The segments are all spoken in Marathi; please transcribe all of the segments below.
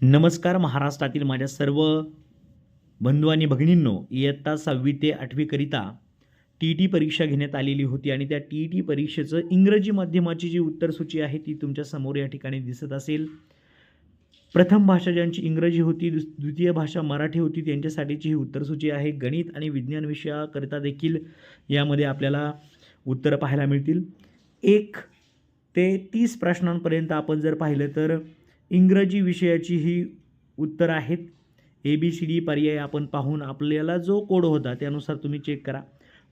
नमस्कार महाराष्ट्रातील माझ्या सर्व बंधू आणि भगिनींनो इयत्ता सहावी ते आठवीकरिता टी ई टी परीक्षा घेण्यात आलेली होती आणि त्या टी ई टी परीक्षेचं इंग्रजी माध्यमाची जी उत्तरसूची आहे ती तुमच्यासमोर या ठिकाणी दिसत असेल. प्रथम भाषा ज्यांची इंग्रजी होती द्वितीय भाषा मराठी होती त्यांच्यासाठीची ही उत्तरसूची आहे. गणित आणि विज्ञान विषयाकरिता देखील यामध्ये आपल्याला उत्तरं पाहायला मिळतील. एक ते तीस प्रश्नांपर्यंत आपण जर पाहिलं तर इंग्रजी विषयाची ही उत्तर आहेत. ए बी सी डी पर्याय आपण पाहून आपल्याला जो कोड होता त्यानुसार तुम्ही चेक करा.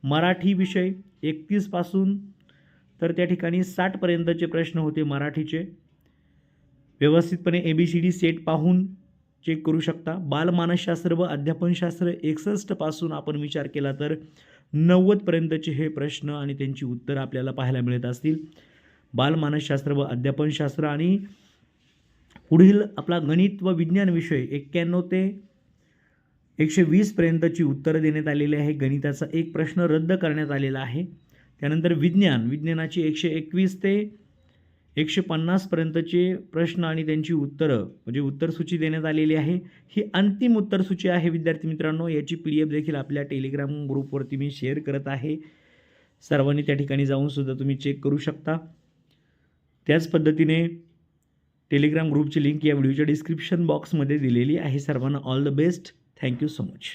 मराठी विषय एकतीसपासून तर त्या ठिकाणी साठपर्यंतचे प्रश्न होते मराठीचे. व्यवस्थितपणे A B C D set पाहून चेक करू शकता. बालमानसशास्त्र व अध्यापनशास्त्र एकसष्टपासून आपण विचार केला तर नव्वदपर्यंतचे हे प्रश्न आणि त्यांची उत्तरं आपल्याला पाहायला मिळत असतील. बालमानसशास्त्र व अध्यापनशास्त्र आणि पुढील आपला गणित व विज्ञान विषय एक्क्याण्णव ते एकशे वीसपर्यंतची उत्तरं देण्यात आलेली आहे. गणिताचा एक प्रश्न रद्द करण्यात आलेला आहे. त्यानंतर विज्ञान विज्ञानाची एकशे एकवीस ते एकशे पन्नासपर्यंतचे प्रश्न आणि त्यांची उत्तरं म्हणजे उत्तरसूची देण्यात आलेली आहे. ही अंतिम उत्तरसूची आहे विद्यार्थी मित्रांनो. याची पी डी एफ देखील आपल्या टेलिग्राम ग्रुपवरती मी शेअर करत आहे. सर्वांनी त्या ठिकाणी जाऊन सुद्धा तुम्ही चेक करू शकता. त्याच पद्धतीने टेलिग्राम ग्रुपची लिंक या व्हिडिओच्या डिस्क्रिप्शन बॉक्समध्ये दिलेली आहे. सर्वांना all the best. Thank you so much.